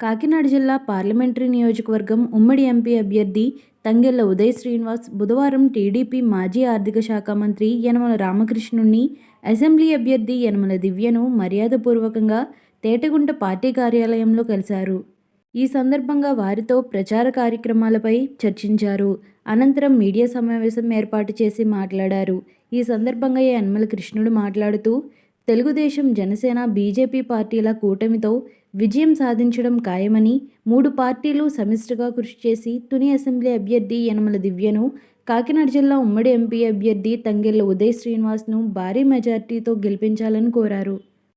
కాకినాడ జిల్లా పార్లమెంటరీ నియోజకవర్గం ఉమ్మడి ఎంపీ అభ్యర్థి తంగెళ్ళ ఉదయ్ శ్రీనివాస్ బుధవారం టీడీపీ మాజీ ఆర్థిక శాఖ మంత్రి యనమల రామకృష్ణుణ్ణి అసెంబ్లీ అభ్యర్థి యనమల దివ్యను మర్యాదపూర్వకంగా తేటగుంట పార్టీ కార్యాలయంలో కలిశారు. ఈ సందర్భంగా వారితో ప్రచార కార్యక్రమాలపై చర్చించారు. అనంతరం మీడియా సమావేశం ఏర్పాటు చేసి మాట్లాడారు. ఈ సందర్భంగా యనమల కృష్ణుడు మాట్లాడుతూ తెలుగుదేశం జనసేన బీజేపీ పార్టీల కూటమితో విజయం సాధించడం ఖాయమని మూడు పార్టీలు సమిష్టిగా కృషి చేసి తుని అసెంబ్లీ అభ్యర్థి యనమల దివ్యను కాకినాడ జిల్లా ఉమ్మడి ఎంపీ అభ్యర్థి తంగెళ్ళ ఉదయ్ శ్రీనివాస్ను భారీ మెజార్టీతో గెలిపించాలని కోరారు.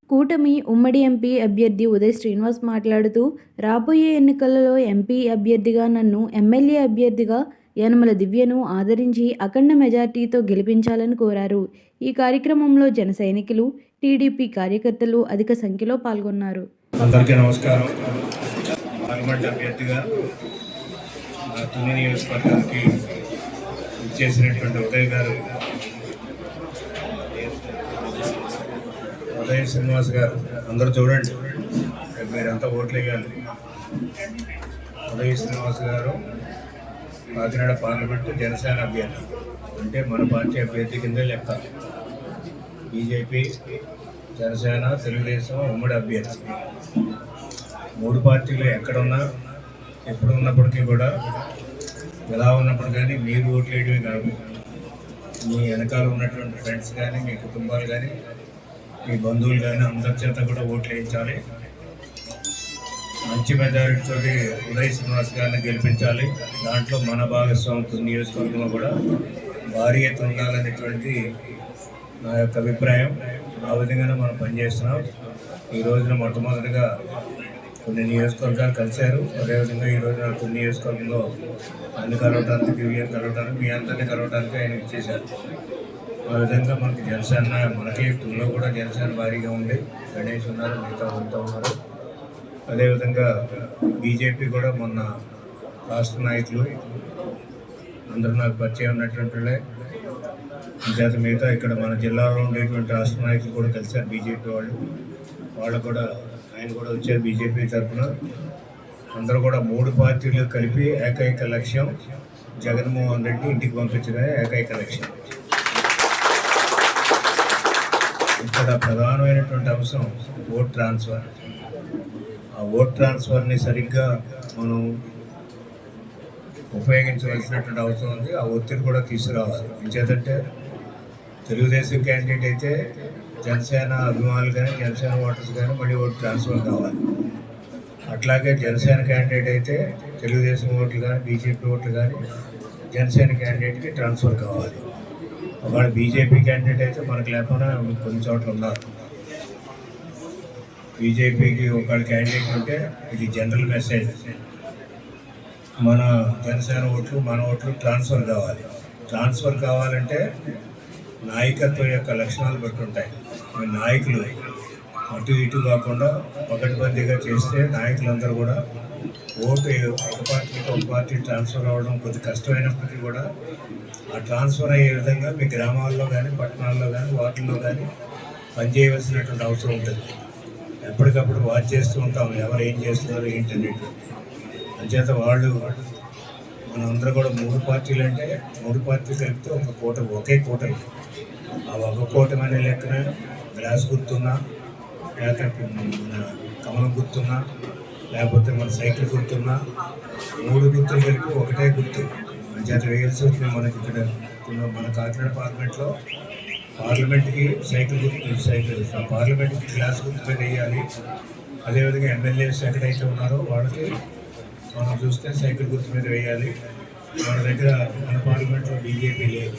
కూటమి ఉమ్మడి ఎంపీ అభ్యర్థి ఉదయ్ శ్రీనివాస్ మాట్లాడుతూ రాబోయే ఎన్నికలలో ఎంపీ అభ్యర్థిగా నన్ను ఎమ్మెల్యే అభ్యర్థిగా యనమల దివ్యను ఆదరించి అఖండ మెజార్టీతో గెలిపించాలని కోరారు. ఈ కార్యక్రమంలో జన సైనికులు టీడీపీ కార్యకర్తలు అధిక సంఖ్యలో పాల్గొన్నారు. అందరికీ నమస్కారం. పార్లమెంట్ అభ్యర్థిగా నా తుని నియోజకవర్గానికి ఇచ్చేసినటువంటి ఉదయ్ గారు. ఉదయ్ శ్రీనివాస్ గారు అందరూ చూడండి. రేపు మీరంతా ఓట్లు వేయాలి ఉదయ్ శ్రీనివాస్ గారు కాకినాడ పార్లమెంట్ జనసేన అభ్యర్థి. అంటే మన పార్టీ అభ్యర్థి కింద లెక్క. బీజేపీ జనసేన తెలుగుదేశం ఉమ్మడి అభ్యర్థి. మూడు పార్టీలు ఎక్కడున్నా ఎప్పుడు ఉన్నప్పటికీ కూడా ఎలా ఉన్నప్పుడు కానీ మీరు ఓట్లు వేయడమే కాదు. మీ వెనకాల ఉన్నటువంటి ఫ్రెండ్స్ కానీ మీ కుటుంబాలు కానీ మీ బంధువులు కానీ అందరి చేత కూడా ఓట్లు వేయించాలి మంచి మెజారిటీతో ఉదయ్ శ్రీనివాస్ గారిని గెలిపించాలి. దాంట్లో మన భాగస్వామి నియోజకవర్గంలో కూడా భారీ ఎత్తు ఉండాలనేటువంటి నా యొక్క అభిప్రాయం. ఆ విధంగానే మనం పనిచేస్తున్నాం ఈ రోజున మొట్టమొదటిగా కొన్ని నియోజకవర్గాలు కలిశారు. అదేవిధంగా ఈ రోజున కొన్ని నియోజకవర్గంలో అన్ని కలవటానికి దివ్యం కలవటానికి మీ అందరినీ కలవటానికి ఆయన ఇచ్చేశారు. ఆ విధంగా మనకి జనసేన మనకి టూలో కూడా జనసేన భారీగా ఉంది. గణేష్ ఉన్నారు మిగతా అంతా ఉన్నారు. అదేవిధంగా బీజేపీ కూడా మొన్న రాష్ట్ర నాయకులు అందరూ నాకు పరిచయం ఉన్నటువంటి వాళ్ళే మిగతా ఇక్కడ మన జిల్లాలో ఉండేటువంటి రాష్ట్ర నాయకులు కూడా కలిశారు బీజేపీ వాళ్ళు. వాళ్ళు కూడా ఆయన కూడా వచ్చారు బీజేపీ తరఫున. అందరూ కూడా మూడు పార్టీలు కలిపి ఏకైక లక్ష్యం జగన్మోహన్ రెడ్డి ఇంటికి పంపించడమే ఏకైక లక్ష్యం. ఇక్కడ ప్రధానమైనటువంటి అంశం ఓట్ ట్రాన్స్ఫర్. ఆ ఓట్ ట్రాన్స్ఫర్ని సరిగ్గా మనం ఉపయోగించవలసినటువంటి అవసరం ఉంది. ఆ ఒత్తిడి కూడా తీసుకురావాలి. ఎందుకంటే తెలుగుదేశం క్యాండిడేట్ అయితే జనసేన అభిమానులు కానీ జనసేన ఓటర్స్ కానీ మళ్ళీ ఓటు ట్రాన్స్ఫర్ కావాలి. అట్లాగే జనసేన క్యాండిడేట్ అయితే తెలుగుదేశం ఓట్లు కానీ బీజేపీ ఓట్లు కానీ జనసేన క్యాండిడేట్కి ట్రాన్స్ఫర్ కావాలి. ఒకవేళ బీజేపీ క్యాండిడేట్ అయితే మనకు లేకుండా కొన్ని చోట్ల ఉన్నారు బీజేపీకి ఒక క్యాండిడేట్ ఉంటే ఇది జనరల్ మెసేజ్ మన జనసేన ఓట్లు మన ఓట్లు ట్రాన్స్ఫర్ కావాలి. ట్రాన్స్ఫర్ కావాలంటే నాయకత్వం యొక్క లక్షణాలు బట్టి ఉంటాయి. మరి నాయకులు అటు ఇటు కాకుండా పకడ్బందీగా చేస్తే నాయకులందరూ కూడా ఓటు ఒక పార్టీకి ఒక పార్టీ ట్రాన్స్ఫర్ అవ్వడం కొద్ది కష్టమైనప్పటికీ కూడా ఆ ట్రాన్స్ఫర్ అయ్యే విధంగా మీ గ్రామాల్లో కానీ పట్టణాల్లో కానీ వాటిల్లో కానీ పనిచేయవలసినటువంటి అవసరం ఉంటుంది. ఎప్పటికప్పుడు వాచ్ చేస్తూ ఉంటాం. ఎవరు ఏం చేస్తున్నారు ఏంటి అంచేత వాళ్ళు మనం అందరూ కూడా మూడు పార్టీలు అంటే మూడు పార్టీలు కలిపితే ఒక కూటమి ఒకే కూటమి. ఆ ఒక కూటమి అనే లెక్కన గ్లాస్ గుర్తున్నా లేకపోతే మన కమలం గుర్తున్నా లేకపోతే మన సైకిల్ గుర్తున్నా మూడు గుర్తులు కలిపి ఒకటే గుర్తు. అంచేత వేయాల్సి వచ్చింది మనకి ఇక్కడ మన కాకినాడ పార్లమెంట్లో. పార్లమెంట్కి సైకిల్ గుర్తు సైకిల్ పార్లమెంట్కి గ్లాస్ గుర్తు మీద వేయాలి. అదేవిధంగా ఎమ్మెల్యేస్ ఎక్కడైతే ఉన్నారో వాళ్ళకి మనం చూస్తే సైకిల్ గుర్తు మీద వేయాలి. మన దగ్గర మన పార్లమెంట్లో బీజేపీ లేదు.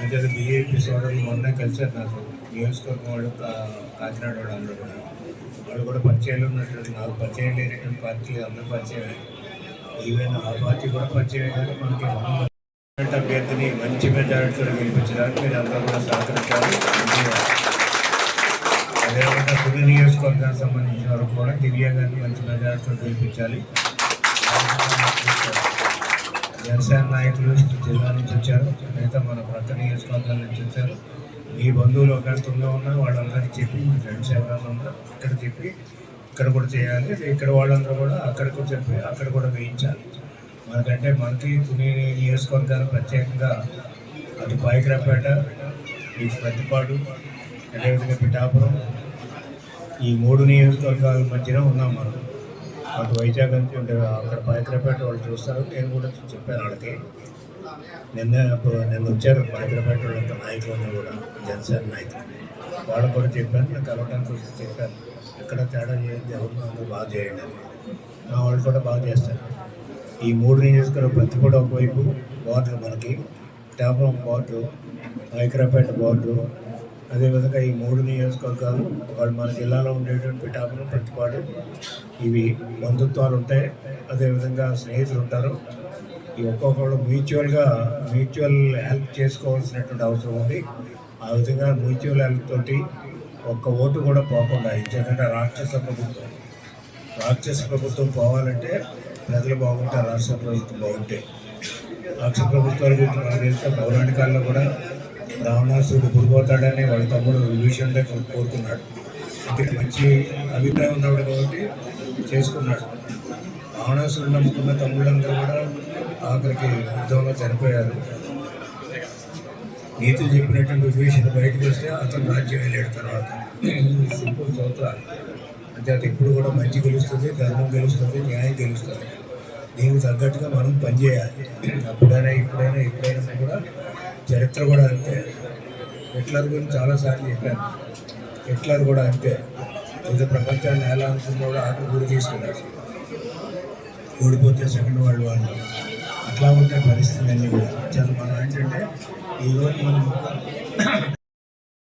అంటే బీజేపీ సోదరులు మొన్నే కలిసారు నాకు. నియోజకవర్గం వాళ్ళు కా- కాకినాడ వాళ్ళు అందరూ కూడా. వాళ్ళు కూడా పరిచయాలు ఉన్నటువంటి నాకు పరిచయం లేనటువంటి పార్టీలు అందరూ పరిచయమే. ఈవెన్ ఆ పార్టీ కూడా పరిచయమే కానీ మనకి అభ్యర్థిని మంచి మెజారిటీతో గెలిపించడానికి మీరు అందరూ కూడా సహకరించాలి. అదేవిధంగా కొన్ని నియోజకవర్గానికి సంబంధించిన వరకు కూడా దివ్య గారిని మంచి మెజారిటీతో గెలిపించాలి. జనసేన నాయకులు జిల్లా నుంచి వచ్చారు. మిగతా మన ప్రక్క నియోజకవర్గాల నుంచి వచ్చారు. మీ బంధువులు ఒకరితో ఉన్నా వాళ్ళందరికీ చెప్పి మీ ఫ్రెండ్స్ ఎవరైనా ఉన్నా ఇక్కడ చెప్పి ఇక్కడ కూడా చేయాలి. ఇక్కడ వాళ్ళందరూ కూడా అక్కడ కూడా చెప్పి అక్కడ కూడా వేయించాలి. మనకంటే మనకి తుని నియోజకవర్గాలు ప్రత్యేకంగా అటు పాయకరాపేట ఇటు ప్రతిపాడు అదేవిధంగా పిఠాపురం ఈ మూడు నియోజకవర్గాల మధ్యన ఉన్నాం మనం. అటు వైజాగ్ నుంచి ఉంటే అక్కడ పాయకరాపేట వాళ్ళు చూస్తారు. నేను కూడా చెప్పాను వాళ్ళకి. నిన్న నిన్న వచ్చారు పాయకరాపేట వాళ్ళంతా నాయకులని కూడా జనసేన నాయకులు. వాళ్ళు కూడా చెప్పాను నేను కలవటానికి వచ్చి చెప్పాను. ఎక్కడ తేడా చేయండి ఎవరు బాగా చేయండి అని. వాళ్ళు కూడా బాగా చేస్తారు. ఈ మూడు నియోజకవర్గం కూడా ఒకవైపు బార్డర్ మనకి. టాపురం బార్డరు ఐకరాపేట బార్డరు అదేవిధంగా ఈ మూడు నియోజకవర్గాలు వాళ్ళు మన జిల్లాలో ఉండేటువంటి పిఠాపురం ప్రతిపాడు ఇవి బంధుత్వాలు ఉంటాయి. అదేవిధంగా స్నేహితులు ఉంటారు. ఈ ఒక్కొక్కరు మ్యూచువల్గా మ్యూచువల్ హెల్ప్ చేసుకోవాల్సినటువంటి అవసరం ఉంది. ఆ విధంగా మ్యూచువల్ హెల్ప్ తోటి ఒక్క ఓటు కూడా పోకుండా ఎందుకంటే రాక్షస ప్రభుత్వం. రాక్షస ప్రభుత్వం పోవాలంటే ప్రజలు బాగుంటే రాష్ట్ర ప్రభుత్వం బాగుంటే. రాష్ట్ర ప్రభుత్వాల గురించి మనం తెలిస్తే పౌరాణికాల్లో కూడా రావణాసుడు పుడిపోతాడని వాళ్ళ తమ్ముడు విభీషణ్ దగ్గర కోరుకున్నాడు అతనికి మంచి అభిప్రాయం ఉన్నాడు కాబట్టి చేసుకున్నాడు. రావణాసుడు నమ్ముకున్న తమ్ముళ్ళందరూ కూడా ఆఖరికి యుద్ధంలో చనిపోయారు. నీతులు చెప్పినటువంటి విభీషణ బయటకు వస్తే అతను రాజ్యం వెళ్ళాడు తర్వాత. సింపుల్ సూత్రాలు అంటే అది ఎప్పుడు కూడా మంచి గెలుస్తుంది ధర్మం గెలుస్తుంది న్యాయం గెలుస్తుంది. దీనికి తగ్గట్టుగా మనం పనిచేయాలి. అప్పుడైనా ఇప్పుడైనా ఎప్పుడైనా కూడా చరిత్ర కూడా అంతే. హిట్లర్ గురించి చాలాసార్లు చెప్పాను. హిట్లర్ కూడా అంతే. ఇది ప్రపంచాన్ని ఎలా అనుకున్నాడో ఆటలు కూడా తీసుకున్నాడు. ఓడిపోతే సెకండ్ వరల్డ్ వాళ్ళు అట్లా ఉంటే పరిస్థితి అన్నీ కూడా. చాలా మనం ఏంటంటే ఈరోజు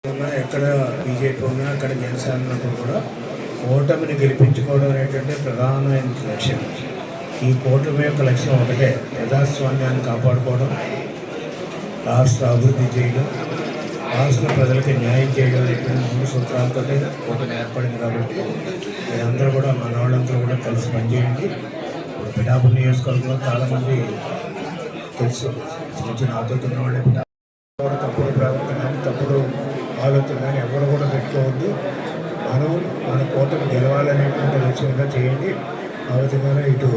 మనం ఎక్కడ బీజేపీ ఉన్నా అక్కడ జనసేన ఉన్నప్పుడు కూడా ఓటమిని గెలిపించుకోవడం అనేటువంటి ప్రధానమైన లక్ష్యం. ఈ కూటమి యొక్క లక్ష్యం ఒకటే ప్రజాస్వామ్యాన్ని కాపాడుకోవడం రాష్ట్ర అభివృద్ధి చేయడం రాష్ట్ర ప్రజలకి న్యాయం చేయడం అనేటువంటి మూడు సూత్రాలతో కూటమి ఏర్పడింది కాబట్టి మీరందరూ కూడా మన వాళ్ళందరూ కూడా కలిసి పనిచేయండి. ఇప్పుడు పిఠాపురం నియోజకవర్గంలో చాలామంది తెలుసు. చిన్న చిన్న ఆతోటి వాళ్ళే కూడా తప్పుడు ప్రవర్తన కానీ తప్పుడు ఆలోచన కానీ ఎవరు కూడా పెట్టుకోవద్దు మనం మన కోటను గెలవాలనేటువంటి లక్ష్యంగా చేయండి ఆ విధంగానే ఇటు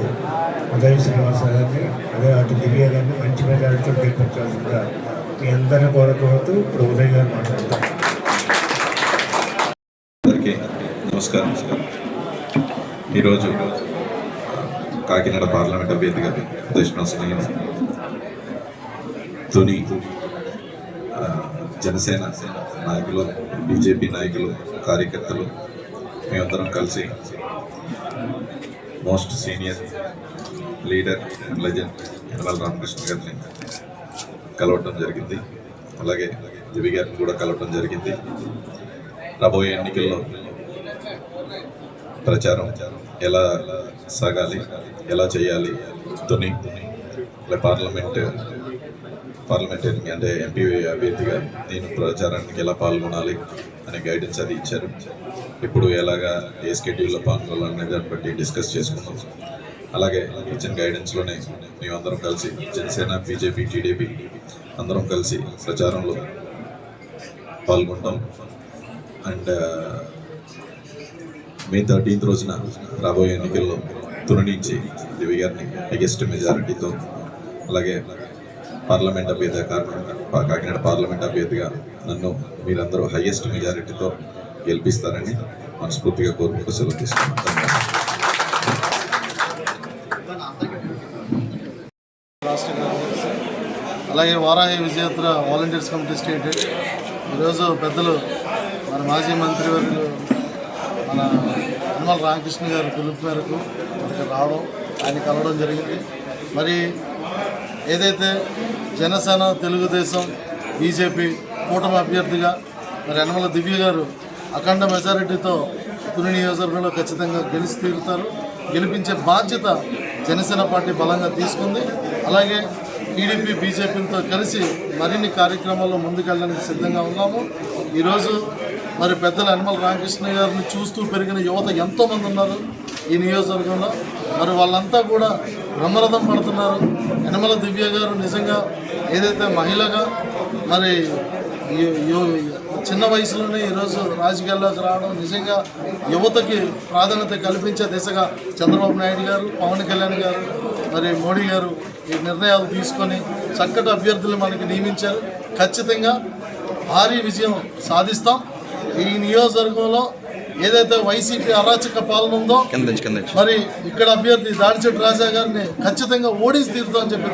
ఉదయం శ్రీనివాస గారిని అదే అటు దివ్య గారిని మంచి మెజారిటీతో గెలిపించాల్సిందిగా మీ అందరిని కోరుకోవద్దు ఇప్పుడు ఉదయ్ గారు మాట్లాడతాం అందరికీ నమస్కారం. ఈరోజు కాకినాడ పార్లమెంట్ అభ్యర్థిగా ఉదయశ్వాస నేను తుని జనసేన నాయకులు బీజేపీ నాయకులు కార్యకర్తలు మేమందరం కలిసి most senior leader and legend Yanamala Ramakrishna గారిని కలవటం జరిగింది. అలాగే దివి గారిని కూడా కలవటం జరిగింది. రాబోయే ఎన్నికల్లో ప్రచారం ఎలా సాగాలి ఎలా చేయాలి తుని ఇలా పార్లమెంట్ పార్లమెంటరీ అంటే ఎంపీ అభ్యర్థిగా నేను ప్రచారానికి ఎలా పాల్గొనాలి అనే గైడెన్స్ అది ఇచ్చారు. ఇప్పుడు ఎలాగా ఏ స్కెడ్యూల్లో పాల్గొనాలనే దాన్ని బట్టి డిస్కస్ చేసుకున్నాం. అలాగే ఇచ్చిన గైడెన్స్లోనే మేమందరం కలిసి జనసేన బీజేపీ టీడీపీ అందరం కలిసి ప్రచారంలో పాల్గొంటాం. అండ్ మే థర్టీన్త్ రోజున రాబోయే ఎన్నికల్లో తురణించి నుంచి దివి గారిని బిగ్గెస్ట్ మెజారిటీతో అలాగే పార్లమెంట్ అభ్యర్థి కాకినాడ పార్లమెంట్ అభ్యర్థిగా నన్ను మీరందరూ హయ్యెస్ట్ మెజారిటీతో గెలిపిస్తారని మనస్ఫూర్తిగా కోరుకుంటూ సెలవు తీసుకున్నాను అలాగే Varahi Vijaya Yatra volunteers committee state ఈరోజు పెద్దలు మన మాజీ మంత్రివర్యులు మన అన్మల్ రామకృష్ణ గారి పిలుపు మేరకు మనకి రావడం ఆయన కలవడం జరిగింది. మరి ఏదైతే జనసేన తెలుగుదేశం బీజేపీ కూటమి అభ్యర్థిగా మరి యనమల దివ్య గారు అఖండ మెజారిటీతో తుని నియోజకవర్గంలో ఖచ్చితంగా గెలిచి తీరుతారు. గెలిపించే బాధ్యత జనసేన పార్టీ బలంగా తీసుకుంది. అలాగే టీడీపీ బీజేపీలతో కలిసి మరిన్ని కార్యక్రమాల్లో ముందుకెళ్ళడానికి సిద్ధంగా ఉన్నాము. ఈరోజు మరి పెద్దల యనమల రామకృష్ణ గారిని చూస్తూ పెరిగిన యువత ఎంతోమంది ఉన్నారు ఈ నియోజకవర్గంలో. మరి వాళ్ళంతా కూడా బ్రహ్మరథం పడుతున్నారు. యనమల దివ్య గారు నిజంగా ఏదైతే మహిళగా మరి చిన్న వయసులోనే ఈరోజు రాజకీయాల్లోకి రావడం నిజంగా యువతకి ప్రాధాన్యత కల్పించే దిశగా చంద్రబాబు నాయుడు గారు పవన్ కళ్యాణ్ గారు మరి మోడీ గారు ఈ నిర్ణయాలు తీసుకొని చక్కటి అభ్యర్థులు మనకి నియమించారు. ఖచ్చితంగా భారీ విజయం సాధిస్తాం. ఈ నియోజకవర్గంలో ఏదైతే వైసీపీ అరాచక పాలన ఉందో మరి ఇక్కడ అభ్యర్థి దాడిచెట్టు రాజా గారిని ఖచ్చితంగా ఓడిసి తీరుతామని చెప్పి